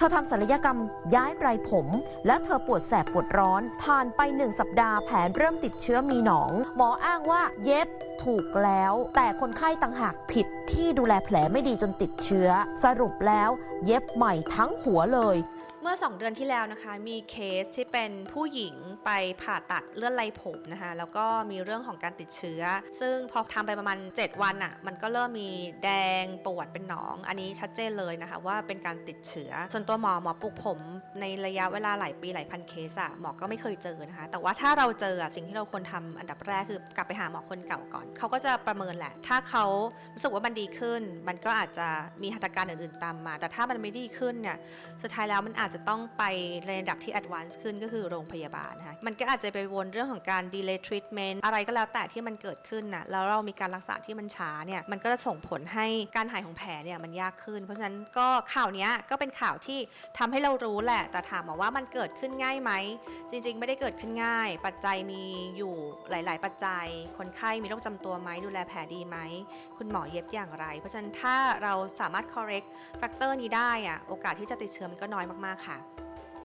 เธอทำศัลยกรรมย้ายไรผม และเธอปวดแสบปวดร้อน ผ่านไปหนึ่งสัปดาห์แผลเริ่มติดเชื้อมีหนอง หมออ้างว่าเย็บ ถูกแล้ว แต่คนไข้ต่างหากผิดที่ดูแลแผลไม่ดีจนติดเชื้อ สรุปแล้วเย็บใหม่ทั้งหัวเลย เมื่อ 2 เดือนที่แล้วนะคะ มีเคสที่เป็นผู้หญิงไปผ่าตัดเลือนไรผมนะคะแล้วก็มีเรื่องของการติดเชื้อ ซึ่งพอทำไปประมาณ 7 วันอะ่ะมันก็เริ่มมีแดงปวดเป็นหนอง อันนี้ชัดเจนเลยนะคะว่าเป็นการติดเชื้อส่วนตัวหมอหมอปลูกผมในระยะเวลาหลายปีหลายพันเคสอะหมอก็ไม่เคยเจอนะคะแต่ว่าถ้าเราเจอสิ่งที่เราควรทำอันดับแรกคือกลับไปหาหมอคนเก่าก่อนเขาก็จะประเมินแหละ ถ้าเขารู้สึกว่ามันดีขึ้น มันก็อาจจะมีหัตถการอื่นๆตามมา แต่ถ้ามันไม่ดีขึ้นเนี่ย สุดท้ายแล้วมันอาจจะต้องไปในระดับที่ advance ขึ้นก็คือโรงพยาบาลนะคะมันก็อาจจะไปวนเรื่องของการ delay treatment อะไรก็แล้วแต่ที่มันเกิดขึ้นน่ะแล้วเรามีการรักษาที่มันช้าเนี่ย มันก็จะส่งผลให้การหายของแผลเนี่ยมันยากขึ้น เพราะฉะนั้นก็ข่าวนี้ก็เป็นข่าวที่ทำให้เรารู้แหละ แต่ถามมาว่ามันเกิดขึ้นง่ายไหม จริง ๆ ไม่ได้เกิดขึ้นง่าย ปัจจัยมีอยู่หลาย ๆ ปัจจัย คนไข้มีโรคจำตัวไหมดูแลแผลดีไหม คุณหมอเย็บอย่างไร เพราะฉะนั้นถ้าเราสามารถ correct factor นี้ได้อะโอกาสที่จะติดเชื้อมันก็น้อยมากๆค่ะ